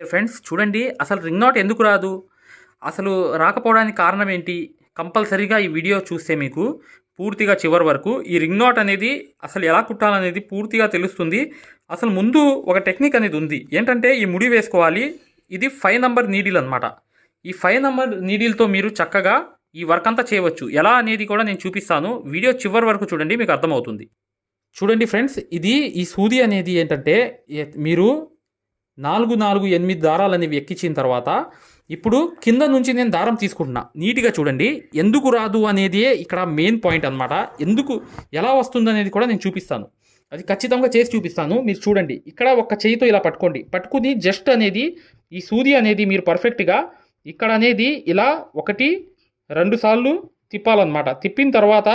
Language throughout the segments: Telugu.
ఫ్రెండ్స్ చూడండి అసలు రింగ్ నాట్ ఎందుకు రాదు? అసలు రాకపోవడానికి కారణం ఏంటి? కంపల్సరీగా ఈ వీడియో చూస్తే మీకు పూర్తిగా చివరి వరకు ఈ రింగ్ నాట్ అనేది అసలు ఎలా కుట్టాలనేది పూర్తిగా తెలుస్తుంది. అసలు ముందు ఒక టెక్నిక్ అనేది ఉంది. ఏంటంటే ఈ ముడి వేసుకోవాలి. ఇది ఫైవ్ నంబర్ నీడిల్ అనమాట ఈ ఫైవ్ నంబర్ నీడిల్తో మీరు చక్కగా ఈ వర్క్ అంతా చేయవచ్చు. ఎలా అనేది కూడా నేను చూపిస్తాను. వీడియో చివరి వరకు చూడండి మీకు అర్థమవుతుంది. చూడండి ఫ్రెండ్స్ ఇది ఈ సూది అనేది ఏంటంటే మీరు నాలుగు నాలుగు ఎనిమిది దారాలు అనేవి ఎక్కించిన తర్వాత ఇప్పుడు కింద నుంచి నేను దారం తీసుకుంటున్నా. నీట్గా చూడండి. ఎందుకు రాదు అనేది ఇక్కడ మెయిన్ పాయింట్ అనమాట ఎందుకు ఎలా వస్తుంది అనేది కూడా నేను చూపిస్తాను. అది ఖచ్చితంగా చేసి చూపిస్తాను. మీరు చూడండి. ఇక్కడ ఒక చేయితో ఇలా పట్టుకోండి. పట్టుకుని జస్ట్ అనేది ఈ సూది అనేది మీరు పర్ఫెక్ట్గా ఇక్కడ అనేది ఇలా ఒకటి రెండు సార్లు తిప్పాలన్నమాట. తిప్పిన తర్వాత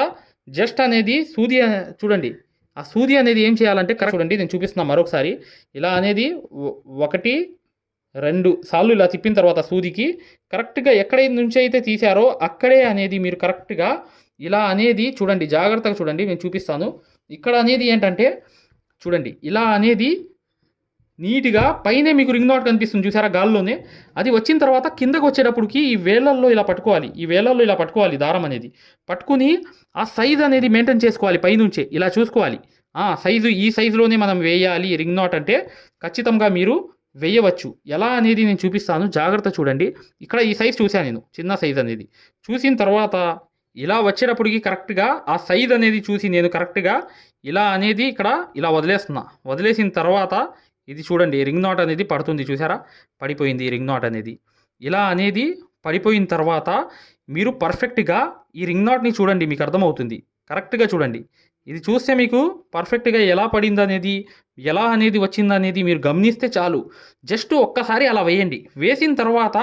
జస్ట్ అనేది సూది చూడండి. ఆ సూది అనేది ఏం చేయాలంటే కరెక్ట్ చూడండి నేను చూపిస్తున్నా మరొకసారి. ఇలా అనేది ఒకటి రెండు సార్లు ఇలా తిప్పిన తర్వాత సూదికి కరెక్ట్గా ఎక్కడ నుంచి అయితే తీశారో అక్కడే అనేది మీరు కరెక్ట్గా ఇలా అనేది చూడండి జాగ్రత్తగా చూడండి నేను చూపిస్తాను. ఇక్కడ అనేది ఏంటంటే చూడండి ఇలా అనేది నీట్గా పైనే మీకు రింగ్ నాట్ కనిపిస్తుంది చూసారా గాల్లోనే? అది వచ్చిన తర్వాత కిందకు వచ్చేటప్పటికి ఈ వేలల్లో ఇలా పట్టుకోవాలి. ఈ వేలల్లో ఇలా పట్టుకోవాలి దారం అనేది. పట్టుకుని ఆ సైజ్ అనేది మెయింటైన్ చేసుకోవాలి పైనుంచే. ఇలా చూసుకోవాలి. ఆ సైజు ఈ సైజులోనే మనం వేయాలి రింగ్ నాట్ అంటే ఖచ్చితంగా మీరు వేయవచ్చు. ఎలా అనేది నేను చూపిస్తాను. జాగ్రత్త చూడండి. ఇక్కడ ఈ సైజ్ చూశాను నేను. చిన్న సైజ్ అనేది. చూసిన తర్వాత ఇలా వచ్చేటప్పటికి కరెక్ట్గా ఆ సైజ్ అనేది చూసి నేను కరెక్ట్గా ఇలా అనేది ఇక్కడ ఇలా వదిలేస్తున్నా. వదిలేసిన తర్వాత ఇది చూడండి రింగ్ నాట్ అనేది పడుతుంది చూసారా? పడిపోయింది రింగ్ నాట్ అనేది. ఇలా అనేది పడిపోయిన తర్వాత మీరు పర్ఫెక్ట్గా ఈ రింగ్ నాట్ని చూడండి మీకు అర్థమవుతుంది. కరెక్ట్గా చూడండి. ఇది చూస్తే మీకు పర్ఫెక్ట్గా ఎలా పడింది అనేది ఎలా అనేది వచ్చింది అనేది మీరు గమనిస్తే చాలు. జస్ట్ ఒక్కసారి అలా వేయండి. వేసిన తర్వాత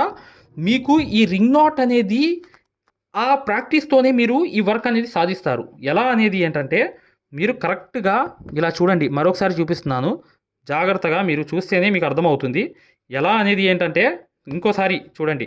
మీకు ఈ రింగ్ నాట్ అనేది ఆ ప్రాక్టీస్తోనే మీరు ఈ వర్క్ అనేది సాధిస్తారు. ఎలా అనేది ఏంటంటే మీరు కరెక్ట్గా ఇలా చూడండి. మరొకసారి చూపిస్తున్నాను. జాగ్రత్తగా మీరు చూస్తేనే మీకు అర్థమవుతుంది. ఎలా అనేది ఏంటంటే ఇంకోసారి చూడండి.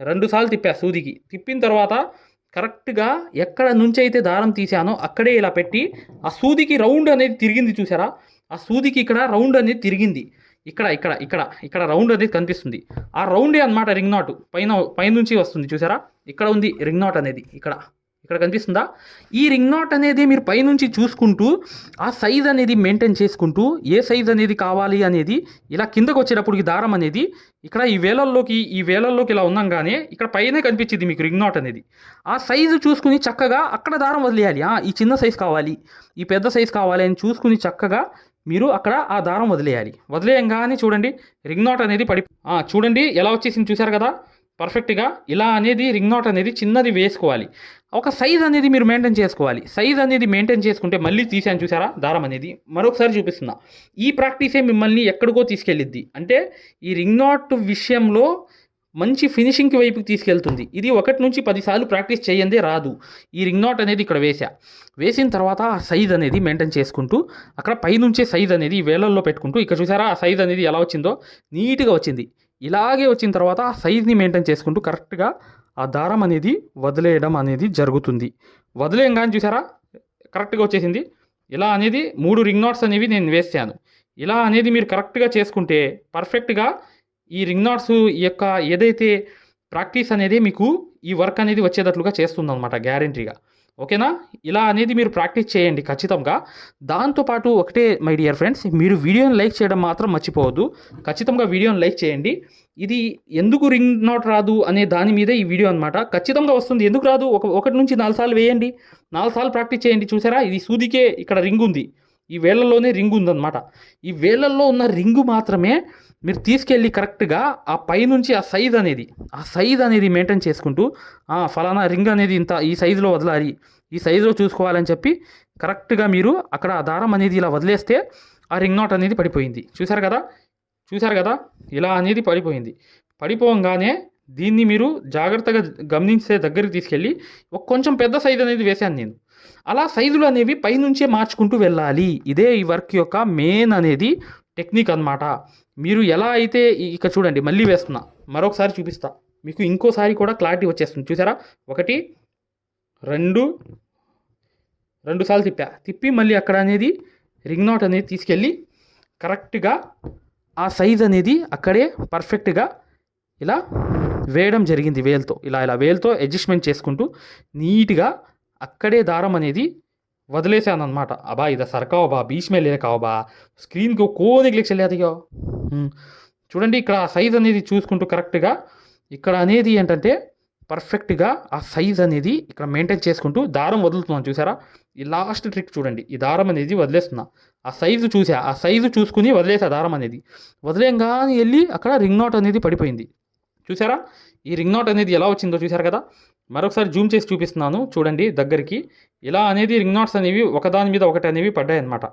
రెండుసార్లు తిప్పా సూదికి. తిప్పిన తర్వాత కరెక్ట్గా ఎక్కడ నుంచి అయితే దారం తీసానో అక్కడే ఇలా పెట్టి ఆ సూదికి రౌండ్ అనేది తిరిగింది చూసారా? ఆ సూదికి ఇక్కడ రౌండ్ అనేది తిరిగింది. ఇక్కడ ఇక్కడ ఇక్కడ ఇక్కడ రౌండ్ అనేది కనిపిస్తుంది. ఆ రౌండే అన్నమాట రింగ్ నాట్. పైన పైనుంచి వస్తుంది చూసారా? ఇక్కడ ఉంది రింగ్ నాట్ అనేది. ఇక్కడ. ఇక్కడ కనిపిస్తుందా? ఈ రింగ్ నాట్ అనేది మీరు పైనుంచి చూసుకుంటూ ఆ సైజ్ అనేది మెయింటైన్ చేసుకుంటూ ఏ సైజ్ అనేది కావాలి అనేది ఇలా కిందకు వచ్చేటప్పటికి దారం అనేది ఇక్కడ ఈ వేలల్లోకి ఈ వేలల్లోకి ఇలా ఉన్నాగానే ఇక్కడ పైనే కనిపించింది మీకు రింగ్ నాట్ అనేది. ఆ సైజు చూసుకుని చక్కగా అక్కడ దారం వదిలేయాలి. ఈ చిన్న సైజ్ కావాలి ఈ పెద్ద సైజ్ కావాలి అని చూసుకుని చక్కగా మీరు అక్కడ ఆ దారం వదిలేయాలి. వదిలేయంగానే చూడండి రింగ్ నాట్ అనేది పడి చూడండి ఎలా వచ్చేసింది చూశారు కదా? పర్ఫెక్ట్గా ఇలా అనేది రింగ్ నాట్ అనేది చిన్నది వేసుకోవాలి. ఒక సైజ్ అనేది మీరు మెయింటైన్ చేసుకోవాలి. సైజ్ అనేది మెయింటైన్ చేసుకుంటే మళ్ళీ తీసాను చూసారా? దారం అనేది. మరొకసారి చూపిస్తున్నా. ఈ ప్రాక్టీసే మిమ్మల్ని ఎక్కడికో తీసుకెళ్ళిద్ది. అంటే ఈ రింగ్ నాట్ విషయంలో మంచి ఫినిషింగ్కి వైపుకి తీసుకెళ్తుంది. ఇది ఒకటి నుంచి పదిసార్లు ప్రాక్టీస్ చేయందే రాదు. ఈ రింగ్ నాట్ అనేది ఇక్కడ వేసా వేసిన తర్వాత ఆ సైజ్ అనేది మెయింటైన్ చేసుకుంటూ అక్కడ పైనుంచే సైజ్ అనేది వేలల్లో పెట్టుకుంటూ ఇక్కడ చూసారా ఆ సైజ్ అనేది ఎలా వచ్చిందో? నీట్గా వచ్చింది. ఇలాగే వచ్చిన తర్వాత ఆ సైజ్ని మెయింటైన్ చేసుకుంటూ కరెక్ట్గా ఆ దారం అనేది వదిలేయడం అనేది జరుగుతుంది. వదిలేయంగానే చూసారా? కరెక్ట్గా వచ్చేసింది. ఇలా అనేది మూడు రింగ్ నాట్స్ అనేవి నేను వేసాను. ఇలా అనేది మీరు కరెక్ట్గా చేసుకుంటే పర్ఫెక్ట్గా ఈ రింగ్ నాట్స్ యొక్క ఏదైతే ప్రాక్టీస్ అనేది మీకు ఈ వర్క్ అనేది వచ్చేటట్లుగా చేస్తుంది అనమాట గ్యారంటీగా. ఓకేనా? ఇలా అనేది మీరు ప్రాక్టీస్ చేయండి ఖచ్చితంగా. దాంతోపాటు ఒకటే మై డియర్ ఫ్రెండ్స్ మీరు వీడియోని లైక్ చేయడం మాత్రం మర్చిపోవద్దు. ఖచ్చితంగా వీడియోని లైక్ చేయండి. ఇది ఎందుకు రింగ్ నాట్ రాదు అనే దాని మీదే ఈ వీడియో అనమాట ఖచ్చితంగా వస్తుంది. ఎందుకు రాదు? ఒక ఒకటి నుంచి నాలుగు సార్లు వేయండి. నాలుగు సార్లు ప్రాక్టీస్ చేయండి. చూసారా? ఇది సూదికే ఇక్కడ రింగ్ ఉంది ఈ వేళల్లోనే రింగ్ ఉందన్నమాట ఈ వేళల్లో ఉన్న రింగు మాత్రమే మీరు తీసుకెళ్ళి కరెక్ట్గా ఆ పైనుంచి ఆ సైజ్ అనేది ఆ సైజ్ అనేది మెయింటైన్ చేసుకుంటూ ఆ, ఫలానా రింగ్ అనేది ఇంత ఈ సైజులో వదలాలి ఈ సైజులో చూసుకోవాలని చెప్పి కరెక్ట్గా మీరు అక్కడ ఆ దారం అనేది ఇలా వదిలేస్తే ఆ రింగ్ నాట్ అనేది పడిపోయింది. చూసారు కదా? చూసారు కదా? ఇలా అనేది పడిపోయింది. పడిపోగానే దీన్ని మీరు జాగ్రత్తగా గమనించే దగ్గరికి తీసుకెళ్ళి ఒక కొంచెం పెద్ద సైజు అనేది వేశాను నేను. అలా సైజులు అనేవి పైనుంచే మార్చుకుంటూ వెళ్ళాలి. ఇదే ఈ వర్క్ యొక్క మెయిన్ అనేది టెక్నిక్ అన్నమాట. మీరు ఎలా అయితే ఇక ఇక్కడ చూడండి మళ్ళీ వేస్తున్నా. మరొకసారి చూపిస్తా. మీకు ఇంకోసారి కూడా క్లారిటీ వచ్చేస్తుంది. చూసారా? ఒకటి రెండు రెండు సార్లు తిప్పా. తిప్పి మళ్ళీ అక్కడ అనేది రింగ్ నాట్ అనేది తీసుకెళ్ళి కరెక్ట్గా ఆ సైజ్ అనేది అక్కడే పర్ఫెక్ట్గా ఇలా వేయడం జరిగింది వేల్తో. ఇలా ఇలా వేల్తో అడ్జస్ట్మెంట్ చేసుకుంటూ నీట్గా అక్కడే దారం అనేది వదిలేసాను అనమాట అబ్బా ఇది సరకావబా బా బీచ్ మీద బా స్క్రీన్కి కోనికి లెక్క చెల్లేదియో చూడండి ఇక్కడ ఆ సైజ్ అనేది చూసుకుంటూ కరెక్ట్గా ఇక్కడ అనేది ఏంటంటే పర్ఫెక్ట్గా ఆ సైజ్ అనేది ఇక్కడ మెయింటైన్ చేసుకుంటూ దారం వదులుతున్నాను చూసారా? ఈ లాస్ట్ ట్రిక్ చూడండి ఈ దారం అనేది వదిలేస్తున్నా. ఆ సైజు చూసా ఆ సైజు చూసుకుని వదిలేసా దారం అనేది. వదిలేంగానే వెళ్ళి అక్కడ రింగ్ నాట్ అనేది పడిపోయింది. చూసారా? ఈ రింగ్ నాట్ అనేది ఎలా వచ్చిందో చూసారు కదా? మరొకసారి జూమ్ చేసి చూపిస్తున్నాను చూడండి దగ్గరికి. ఇలా అనేది రింగ్ నాట్స్ అనేవి ఒకదాని మీద ఒకటి అనేవి పడ్డాయి అనమాట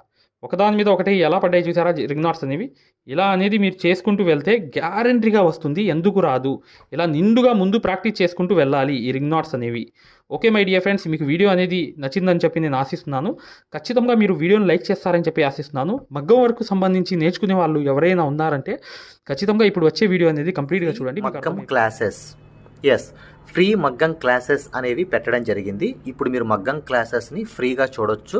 ఒకదాని మీద ఒకటి ఎలా పడ్డాయి చూసారా రింగ్ నాట్స్ అనేవి? ఇలా అనేది మీరు చేసుకుంటూ వెళ్తే గ్యారంటీగా వస్తుంది ఎందుకు రాదు? ఇలా నిండుగా ముందు ప్రాక్టీస్ చేసుకుంటూ వెళ్ళాలి ఈ రింగ్ నాట్స్ అనేవి. ఓకే మై డియర్ ఫ్రెండ్స్ మీకు వీడియో అనేది నచ్చిందని చెప్పి నేను ఆశిస్తున్నాను. ఖచ్చితంగా మీరు వీడియోని లైక్ చేస్తారని చెప్పి ఆశిస్తున్నాను. మగ్గం వరకు సంబంధించి నేర్చుకునే వాళ్ళు ఎవరైనా ఉన్నారంటే ఖచ్చితంగా ఇప్పుడు వచ్చే వీడియో అనేది కంప్లీట్గా చూడండి మగ్గం. క్లాసెస్. ఎస్ ఫ్రీ మగ్గం క్లాసెస్ అనేవి పెట్టడం జరిగింది. ఇప్పుడు మీరు మగ్గం క్లాసెస్ని ఫ్రీగా చూడొచ్చు.